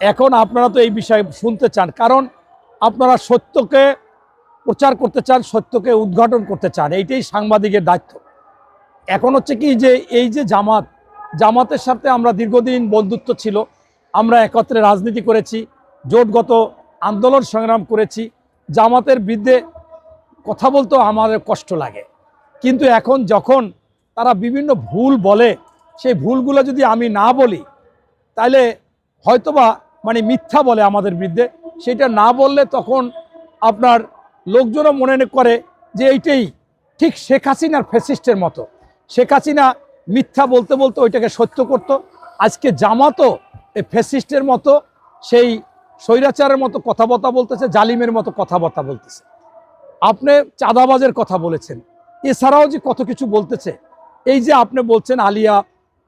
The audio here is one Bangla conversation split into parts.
এখন আপনারা তো এই বিষয়ে শুনতে চান, কারণ আপনারা সত্যকে প্রচার করতে চান, সত্যকে উদ্ঘাটন করতে চান, এইটাই সাংবাদিকের দায়িত্ব। এখন হচ্ছে কি যে এই যে জামাত, জামাতের সাথে আমরা দীর্ঘদিন বন্ধুত্ব ছিল, আমরা একত্রে রাজনীতি করেছি জোটগত আন্দোলন সংগ্রাম করেছি, জামাতের বিরুদ্ধে কথা বলতেও আমাদের কষ্ট লাগে। কিন্তু এখন যখন তারা বিভিন্ন ভুল বলে, সেই ভুলগুলো যদি আমি না বলি, তাহলে হয়তোবা মানে মিথ্যা বলে আমাদের বিরুদ্ধে। সেটা না বললে তখন আপনার লোকজনও মনে করে যে এইটাই ঠিক শেখ হাসিনার ফেসিস্টের মতো। শেখ হাসিনা মিথ্যা বলতে বলতে ওইটাকে সত্য করত। আজকে জামাতও এই ফেসিস্টের মতো, সেই স্বৈরাচারের মতো কথাবার্তা বলতেছে, জালিমের মতো কথাবার্তা বলতেছে। আপনি চাঁদাবাজের কথা বলেছেন। এছাড়াও যে কত কিছু বলতেছে। এই যে আপনি বলছেন আলিয়া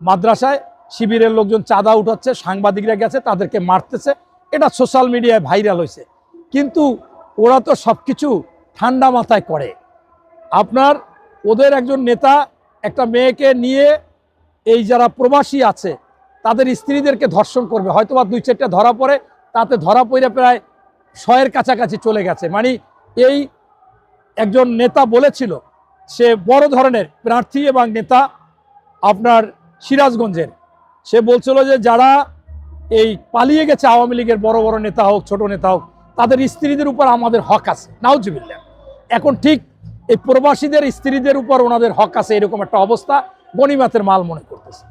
মাদ্রাসায় শিবিরের লোকজন চাঁদা উঠাচ্ছে, সাংবাদিকরা গেছে, তাদেরকে মারতেছে। এটা সোশ্যাল মিডিয়ায় ভাইরাল হয়েছে। কিন্তু ওরা তো সব কিছু ঠান্ডা মাথায় করে। আপনার ওদের একজন নেতা, একটা মেয়েকে নিয়ে এই যারা প্রবাসী আছে, তাদের স্ত্রীদেরকে ধর্ষণ করবে। হয়তোবা দুই চারটা ধরা পড়ে, তাতে ধরা পড়ে প্রায় শয়ের কাছাকাছি চলে গেছে। মানে এই একজন নেতা বলেছিল, সে বড় ধরনের প্রার্থী এবং নেতা আপনার সিরাজগঞ্জের। সে বলছিল যে যারা এই পালিয়ে গেছে আওয়ামী লীগের বড় বড় নেতা হোক, ছোট নেতা হোক, তাদের স্ত্রীদের উপর আমাদের হক আছে। নাউজুবিল্লা এখন ঠিক এই প্রবাসীদের স্ত্রীদের উপর ওনাদের হক আছে এরকম একটা অবস্থা গণিমাতের মাল মনে করতেছে।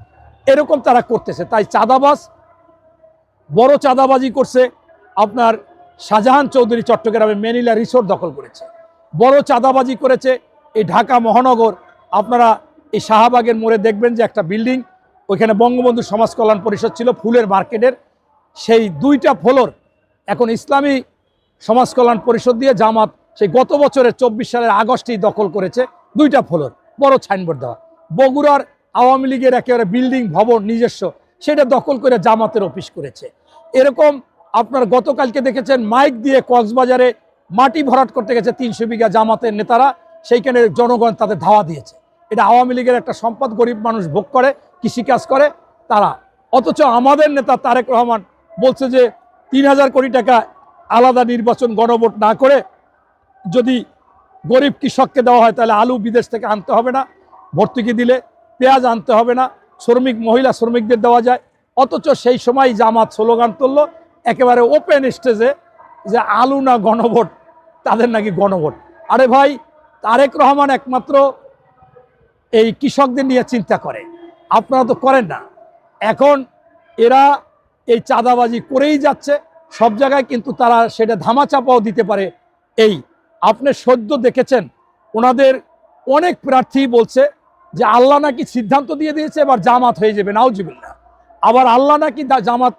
এরকম তারা করতেছে। তাই চাঁদাবাজ, বড় চাঁদাবাজি করছে আপনার শাহজাহান চৌধুরী চট্টগ্রামে মেনিলা রিসোর্ট দখল করেছে। বড় চাঁদাবাজি করেছে এই ঢাকা মহানগর। আপনারা এই শাহবাগের মোড়ে দেখবেন যে একটা বিল্ডিং ওইখানে বঙ্গবন্ধু সমাজ কল্যাণ পরিষদ ছিল, ফুলের মার্কেটের। সেই দুইটা ফ্লোর এখন ইসলামী সমাজ কল্যাণ পরিষদ দিয়ে জামাত সেই গত বছরের চব্বিশ সালের আগস্টেই দখল করেছে দুইটা ফ্লোর, বড় সাইনবোর্ড দেওয়া। বগুড়ার আওয়ামী লীগের একেবারে বিল্ডিং ভবন নিজস্ব, সেটা দখল করে জামাতের অফিস করেছে। এরকম আপনার গতকালকে দেখেছেন, মাইক দিয়ে কক্সবাজারে মাটি ভরাট করতে গেছে তিনশো বিঘা জামাতের নেতারা, সেইখানে জনগণ তাদের ধাওয়া দিয়েছে। এটা আওয়ামী লীগের একটা সম্পদ গরিব মানুষ ভোগ করে কৃষিকাজ করে তারা। অথচ আমাদের নেতা তারেক রহমান বলছে যে, তিন হাজার কোটি টাকা আলাদা নির্বাচন গণভোট না করে যদি গরিব কৃষককে দেওয়া হয়, তাহলে আলু বিদেশ থেকে আনতে হবে না, ভর্তুকি দিলে পেঁয়াজ আনতে হবে না, শ্রমিক, মহিলা শ্রমিকদের দেওয়া যায়। অথচ সেই সময় জামাত স্লোগান তুললো, একেবারে ওপেন স্টেজে যে আলু না গণভোট, তাদের নাকি গণভোট। আরে ভাই, তারেক রহমান একমাত্র এই কৃষকদের নিয়ে চিন্তা করে। আপনারা তো করেন না। এখন এরা এই চাঁদাবাজি করেই যাচ্ছে। সব জায়গায় কিন্তু তারা সেটা ধামাচাপাও দিতে পারে। এই, আপনি সদ্য দেখেছেন, ওনাদের অনেক প্রার্থী বলছে যে আল্লাহ নাকি সিদ্ধান্ত দিয়ে দিয়েছে, এবার জামাত হয়ে যাবে নাউজিবিল্লা আবার আল্লাহ নাকি জামাত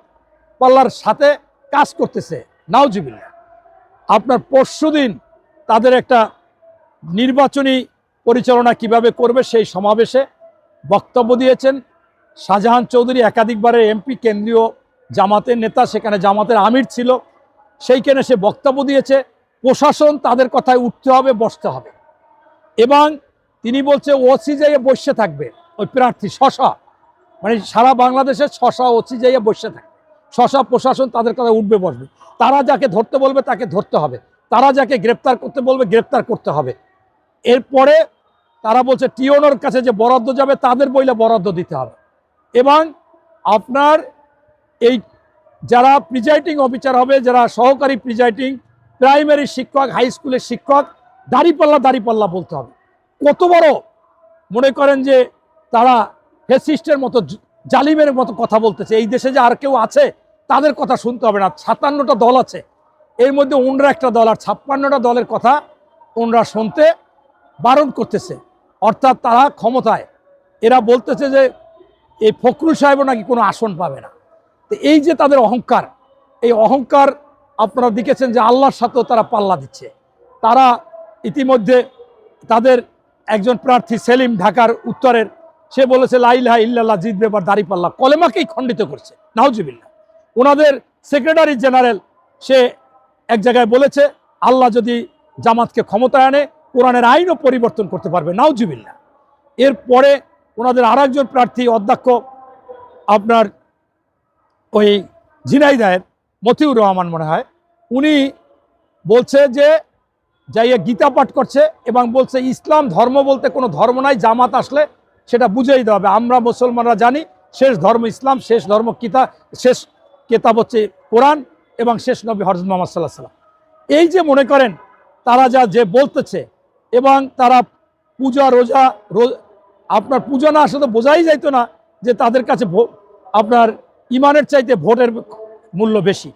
পাল্লার সাথে কাজ করতেছে নাউজিবিল্লা আপনার পরশুদিন তাদের একটা নির্বাচনী পরিচালনা কীভাবে করবে সেই সমাবেশে বক্তব্য দিয়েছেন শাহজাহান চৌধুরী, একাধিকবারের এমপি কেন্দ্রীয় জামাতের নেতা, সেখানে জামাতের আমির ছিল। সেইখানে সে বক্তব্য দিয়েছে, প্রশাসন তাদের কথায় উঠতে হবে, বসতে হবে। এবং তিনি বলছে ওসি যাইয়ে বসে থাকবে। ওই প্রার্থী শশা মানে সারা বাংলাদেশে শশা ওসি যাইয়ে বসে থাকবে। শশা প্রশাসন তাদের কথা উঠবে, বসবে। তারা যাকে ধরতে বলবে, তাকে ধরতে হবে। তারা যাকে গ্রেপ্তার করতে বলবে, গ্রেপ্তার করতে হবে। এরপরে তারা বলছে, টিওনোর কাছে যে বরাদ্দ যাবে, তাদের বইলে বরাদ্দ দিতে হবে। এবং আপনার এই যারা প্রিজাইডিং অফিসার হবে, যারা সহকারী প্রিজাইডিং প্রাইমারি শিক্ষক হাই স্কুলের শিক্ষক, দাঁড়িপাল্লা দাঁড়িপাল্লা বলতে হবে। কত বড়? মনে করেন যে তারা ফেসিস্টের মতো, জালিমের মতো কথা বলতেছে। এই দেশে যে আর কেউ আছে, তাদের কথা শুনতে হবে না। সাতান্নটা দল আছে। এর মধ্যে ওনরা একটা দল, আর ছাপ্পান্নটা দলের কথা ওনরা শুনতে বারণ করতেছে। অর্থাৎ তারা ক্ষমতায়। এরা বলতেছে যে এই ফখরুল সাহেবও নাকি কোনো আসন পাবে না। তো এই যে তাদের অহংকার, এই অহংকার আপনারা দেখেছেন যে আল্লাহর সাথেও তারা পাল্লা দিচ্ছে। তারা ইতিমধ্যে তাদের একজন প্রার্থী সেলিম ঢাকার উত্তরের, সে বলেছে লাইলাহা ইল্লাল্লাহ, জিতবে এবার দাঁড়িপাল্লা কলেমাকেই খণ্ডিত করছে। নাউজিবিল্লা ওনাদের সেক্রেটারি জেনারেল, সে এক জায়গায় বলেছে, আল্লাহ যদি জামাতকে ক্ষমতায় আনে কোরআনের আইনও পরিবর্তন করতে পারবে নাউজিবিল্লা এরপরে ওনাদের আর একজন প্রার্থী অধ্যক্ষ আপনার ওই ঝিনাইদায়ের মতিউর রহমান মনে হয়, উনি বলছে যে যাইয়া গীতা পাঠ করছে এবং বলছে ইসলাম ধর্ম বলতে কোনো ধর্ম নাই, জামাত আসলে সেটা বুঝেই দেওয়া হবে। আমরা মুসলমানরা জানি শেষ ধর্ম ইসলাম, শেষ ধর্ম কিতা, শেষ কেতাব হচ্ছে কোরআন এবং শেষ নবী হরজত মোহাম্মদ সাল্লাহ সাল্লাম এই যে মনে করেন, তারা যা যে বলতেছে এবং তারা পূজা রোজা আপনার পূজা না আসলে বোঝাই যাইতো না যে তাদের কাছে আপনার ইমানের চাইতে ভোটের মূল্য বেশি।